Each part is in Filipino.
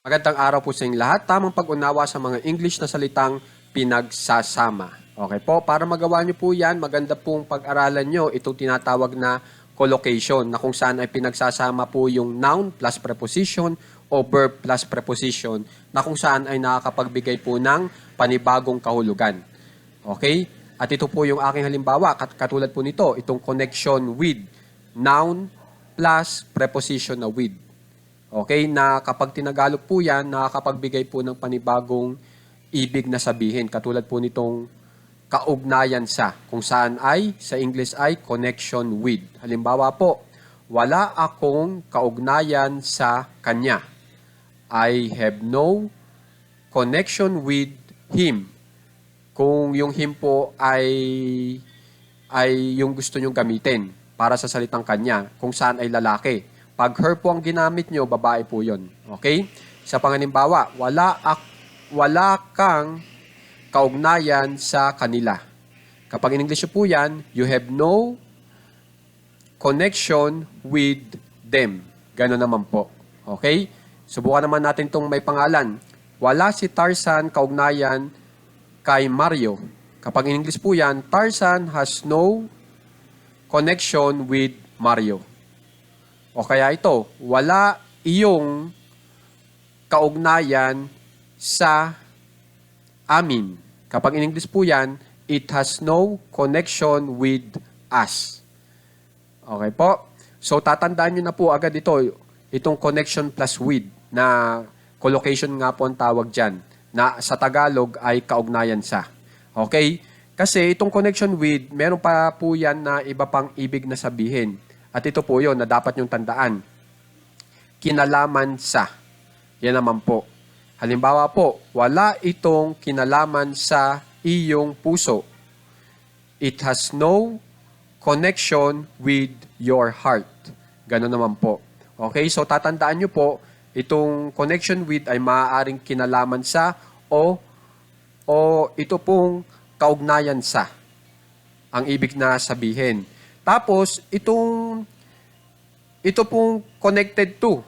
Magandang araw po sa inyong lahat. Tamang pag-unawa sa mga English na salitang pinagsasama. Okay po, para magawa niyo po yan, maganda pong pag-aralan niyo itong tinatawag na collocation na kung saan ay pinagsasama po yung noun plus preposition o verb plus preposition na kung saan ay nakakapagbigay po ng panibagong kahulugan. Okay? At ito po yung aking halimbawa, kat- katulad po nito, itong connection with noun plus preposition na with. Okay, na kapag tinagalog po yan, nakakapagbigay po ng panibagong ibig na sabihin. Katulad po nitong kaugnayan sa, kung saan ay, sa English ay connection with. Halimbawa po, wala akong kaugnayan sa kanya. I have no connection with him. Kung yung him po ay ay yung gusto nyong gamitin para sa salitang kanya, kung saan ay lalaki. Pag her po ang ginamit nyo, babae po yon. Okay? Sa panganimbawa, wala, ak, wala kang kaugnayan sa kanila. Kapag in English po yan, you have no connection with them. Gano'n naman po. Okay? Subukan naman natin itong may pangalan. Wala si Tarzan kaugnayan kay Mario. Kapag in English po yan, Tarzan has no connection with Mario. O kaya ito, wala iyong kaugnayan sa amin. Kapag in English po yan, it has no connection with us. Okay po? So tatandaan nyo na po agad ito, itong connection plus with na collocation nga po ang tawag dyan, na sa Tagalog ay kaugnayan sa. Okay? Kasi itong connection with, meron pa po yan na iba pang ibig na sabihin. At ito po yon na dapat nyong tandaan. Kinalaman sa. Yan naman po. Halimbawa po, wala itong kinalaman sa iyong puso. It has no connection with your heart. Ganun naman po. Okay, so tatandaan nyo po, itong connection with ay maaaring kinalaman sa o o ito pong kaugnayan sa ang ibig na sabihin. Tapos, itong ito pong connected to,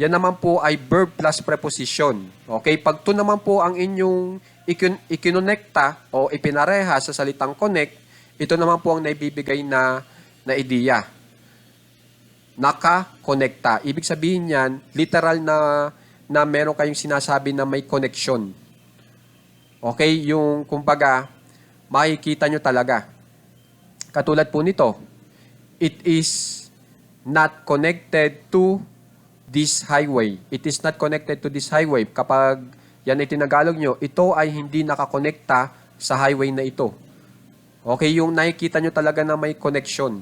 yan naman po ay verb plus preposition. Okay? Pag to naman po ang inyong ikin- ikinonekta o ipinareha sa salitang connect, ito naman po ang naibibigay na, na ideya. Naka-connecta. Ibig sabihin yan, literal na, na meron kayong sinasabi na may connection. Okay? Yung, kumbaga, makikita nyo talaga. Katulad po nito, it is not connected to this highway. It is not connected to this highway. Kapag yan ay tinagalog nyo, ito ay hindi nakakonekta sa highway na ito. Okay, yung nakikita nyo talaga na may connection.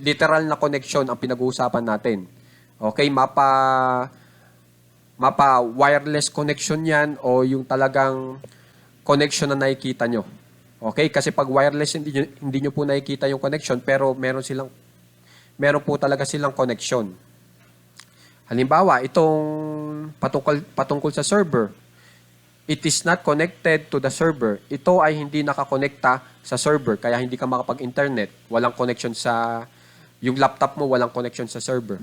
Literal na connection ang pinag-uusapan natin. Okay, mapa mapa wireless connection yan o yung talagang connection na nakikita nyo. Okay, kasi pag wireless hindi nyo, hindi nyo po nakikita yung connection pero meron silang meron po talaga silang connection. Halimbawa, itong patungkol, patungkol sa server, it is not connected to the server. Ito ay hindi nakakonekta sa server, kaya hindi ka makapag-internet. Walang connection sa, yung laptop mo, walang connection sa server.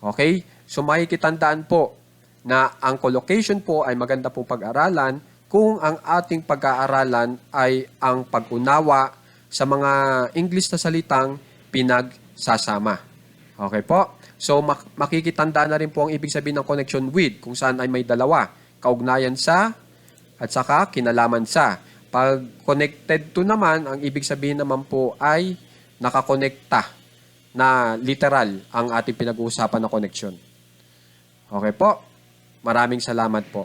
Okay? So makikitandaan po na ang collocation po ay maganda pong pag-aralan kung ang ating pag-aaralan ay ang pag-unawa sa mga English na salitang pinagsasama. Okay po? So mak- makikitandaan na rin po ang ibig sabihin ng connection with kung saan ay may dalawa. Kaugnayan sa at saka kinalaman sa. Pag connected to naman, ang ibig sabihin naman po ay nakakonekta na literal ang ating pinag-uusapan na connection. Okay po? Maraming salamat po.